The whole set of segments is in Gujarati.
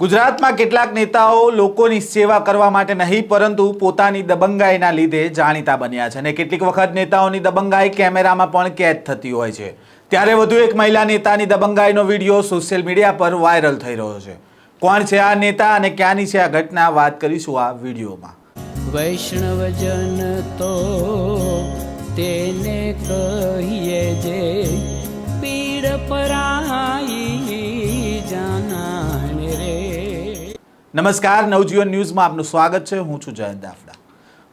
ગુજરાતમાં કેટલાક નેતાઓ લોકોની સેવા કરવા માટે નહીં, પરંતુ પોતાની દબંગાઈના લીધે જાણીતા બન્યા છે. અને કેટલીક વખત નેતાઓની દબંગાઈ કેમેરામાં પણ કેદ થતી હોય છે. ત્યારે વધુ એક મહિલા નેતાની દબંગાઈનો વીડિયો સોશિયલ મીડિયા પર વાયરલ થઈ રહ્યો છે. કોણ છે આ નેતા અને ક્યાંની છે આ ઘટના? વાત કરીશું આ વિડીયોમાં. વૈષ્ણવજન તો તેને કહીએ જે નમસ્કાર, નવજીવન ન્યૂઝમાં આપનું સ્વાગત છે. હું છું જયંત દાફડા.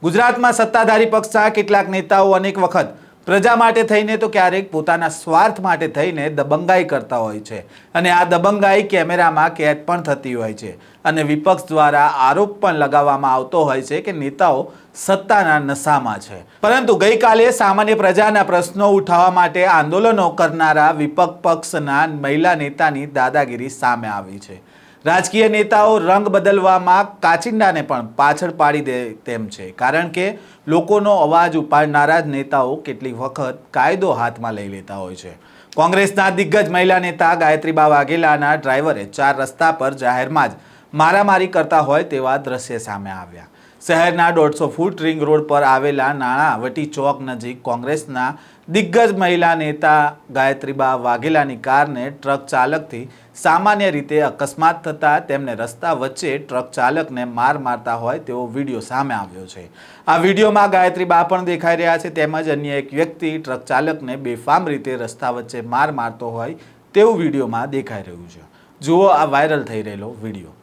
ગુજરાતમાં સત્તાધારી પક્ષના કેટલાક નેતાઓ અનેક વખત પ્રજા માટે થઈને તો ક્યારેક પોતાના સ્વાર્થ માટે થઈને દબંગાઈ કરતા હોય છે. અને આ દબંગાઈ કેમેરામાં કેદ પણ થતી હોય છે. અને વિપક્ષ દ્વારા આરોપ પણ લગાવવામાં આવતો હોય છે કે નેતાઓ સત્તાના નશામાં છે. પરંતુ ગઈકાલે સામાન્ય પ્રજાના પ્રશ્નો ઉઠાવવા માટે આંદોલનો કરનારા વિપક્ષ પક્ષના મહિલા નેતાની દાદાગીરી સામે આવી છે. રાજકીય નેતાઓ રંગ બદલવામાં કાચિંડાને પણ પાછળ પાડી દે તેમ છે. કારણ કે લોકોનો અવાજ ઉપાડનારા જ નેતાઓ કેટલીક વખત કાયદો હાથમાં લઈ લેતા હોય છે. કોંગ્રેસના દિગ્ગજ મહિલા નેતા ગાયત્રીબા વાઘેલાના ડ્રાઈવરે ચાર રસ્તા પર જાહેરમાં જ મારામારી કરતા હોય તેવા દ્રશ્ય સામે આવ્યા. શહેરના દોઢસો ફૂટ રિંગ રોડ પર આવેલા નાણાવટી ચોક નજીક કોંગ્રેસના દિગ્ગજ મહિલા નેતા ગાયત્રીબા વાઘેલાની કારને ટ્રક ચાલકથી સામાન્ય રીતે અકસ્માત થતાં તેમને રસ્તા વચ્ચે ટ્રક ચાલકને માર મારતા હોય તેવો વીડિયો સામે આવ્યો છે. આ વિડીયોમાં ગાયત્રીબા પણ દેખાઈ રહ્યા છે. તેમજ અન્ય એક વ્યક્તિ ટ્રક ચાલકને બેફામ રીતે રસ્તા વચ્ચે માર મારતો હોય તેવું વિડીયોમાં દેખાઈ રહ્યું છે. જુઓ આ વાયરલ થઈ રહેલો વીડિયો.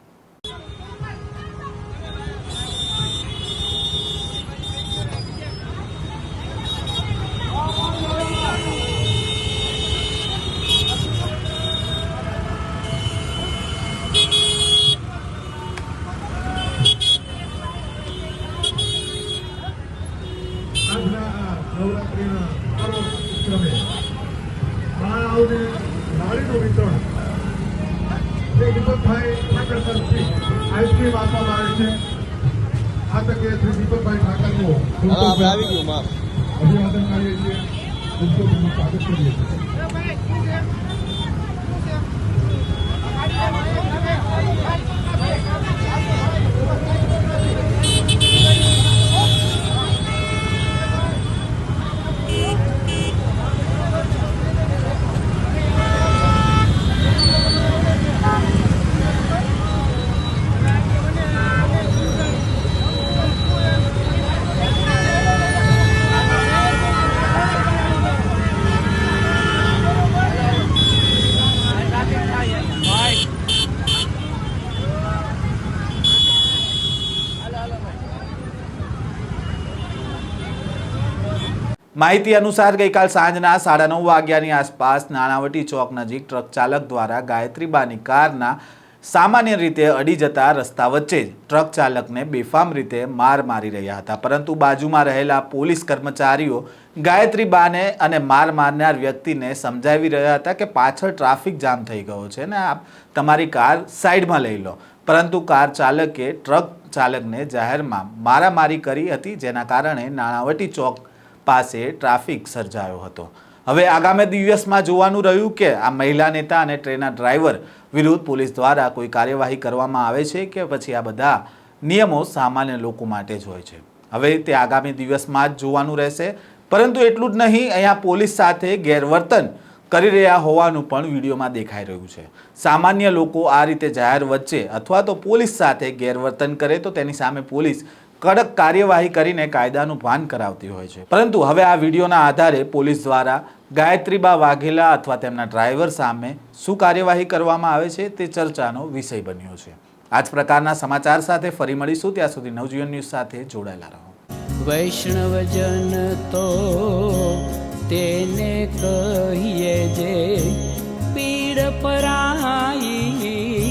પર્વ ઉપક્રમે માળાઓને વિતરણ જે દીપકભાઈ ઠાકર તરફથી આઈસ્ક્રીમ આપવામાં આવે છે. આ તકે શ્રી દીપકભાઈ ઠાકરનું અભિવાદન કરીએ છીએ સ્વાગત કરીએ છીએ. માહિતી અનુસાર ગઈકાલ સાંજના સાડા નવ વાગ્યાની આસપાસ નાણાવટી ચોક નજીક ટ્રક ચાલક દ્વારા ગાયત્રીબાની કારના સામાન્ય રીતે અડી જતા રસ્તા વચ્ચે જ ટ્રક ચાલકને બેફામ રીતે માર મારી રહ્યા હતા. પરંતુ બાજુમાં રહેલા પોલીસ કર્મચારીઓ ગાયત્રીબાને અને માર મારનાર વ્યક્તિને સમજાવી રહ્યા હતા કે પાછળ ટ્રાફિક જામ થઈ ગયો છે ને આપ તમારી કાર સાઈડમાં લઈ લો. પરંતુ કાર ચાલકે ટ્રક ચાલકને જાહેરમાં મારામારી કરી હતી, જેના કારણે નાણાવટી ચોક પાસે ટ્રાફિક સર્જાયો હતો. હવે આગામી દિવસમાં જોવાનું રહ્યું કે આ મહિલા નેતા અને ટ્રેનના ડ્રાઈવર વિરુદ્ધ પોલીસ દ્વારા કોઈ કાર્યવાહી કરવામાં આવે છે કે પછી આ બધા નિયમો સામાન્ય લોકો માટે જ હોય છે. હવે તે આગામી દિવસમાં જ જોવાનું રહેશે. પરંતુ એટલું જ નહીં, અહીંયા પોલીસ સાથે ગેરવર્તન કરી રહ્યા હોવાનું પણ વિડીયોમાં દેખાઈ રહ્યું છે. સામાન્ય લોકો આ રીતે જાહેર વચ્ચે અથવા તો પોલીસ સાથે ગેરવર્તન કરે તો તેની સામે પોલીસ કડક કાર્યવાહી કરીને કાયદાનું ભાન કરાવતી હોય છે. પરંતુ હવે આ વિડીયોના આધારે પોલીસ દ્વારા ગાયત્રીબા વાઘેલા અથવા તેમના ડ્રાઈવર સામે શું કાર્યવાહી કરવામાં આવે છે તે ચર્ચાનો વિષય બન્યો છે. આ જ પ્રકારના સમાચાર સાથે ફરી મળીશું. ત્યાં સુધી નવજીવન ન્યૂઝ સાથે જોડાયેલા રહો. વૈષ્ણવજન તો તેને કહીએ જે પીડ પરાઈ